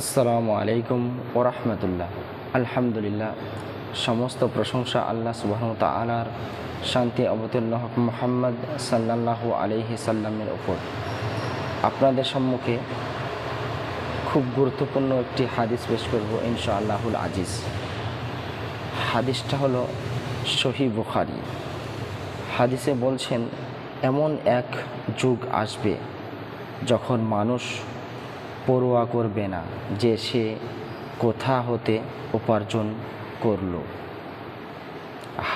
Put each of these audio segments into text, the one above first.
আসসালামু আলাইকুম ওরহমতুল্লাহ আলহামদুলিল্লাহ, সমস্ত প্রশংসা আল্লাহ সুবাহ তালার শান্তি অবতীর্ণ হক মোহাম্মদ সাল্লাল্লাহু আলহি সাল্লামের ওপর আপনাদের সম্মুখে খুব গুরুত্বপূর্ণ একটি হাদিস পেশ করব ইনশা আল্লাহুল আজিজ। হাদিসটা হলো সহি বুখারি। হাদিসে বলছেন, এমন এক যুগ আসবে যখন মানুষ পরোয়া করবে না যে সে কোথা হতে উপার্জন করল।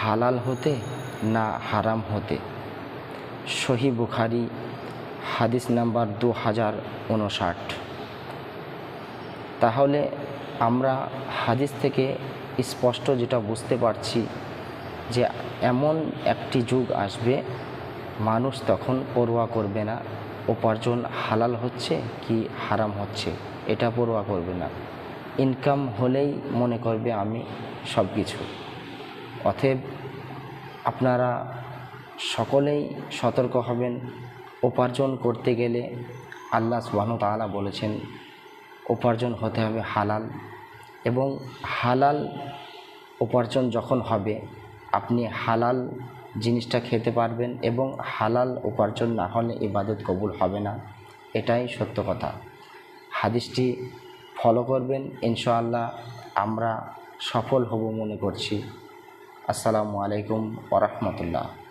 হালাল হতে না হারাম হতে? সহি বুখারি, হাদিস নাম্বার দু হাজার উনষাট তাহলে আমরা হাদিস থেকে স্পষ্ট যেটা বুঝতে পারছি যে এমন একটি যুগ আসবে, মানুষ তখন পরোয়া করবে না। উপার্জন হালাল হচ্ছে কি হারাম হচ্ছে? এটা পরোয়া করবে না। ইনকাম হলেই মনে করবে আমি সব কিছু অতএব আপনারা সকলেই সতর্ক হবেন। উপার্জন করতে গেলে আল্লাহ সুবাহন তাআলা বলেছেন, উপার্জন হতে হবে হালাল এবং হালাল উপার্জন যখন হবে, আপনি হালাল জিনিসটা খেতে পারবেন এবং হালাল উপার্জন না হলে ইবাদত কবুল হবে না। এটাই সত্য কথা। হাদিসটি ফলো করবেন, ইনশাআল্লাহ আমরা সফল হব মনে করছি। আসসালামু আলাইকুম ওরহমতুল্লাহ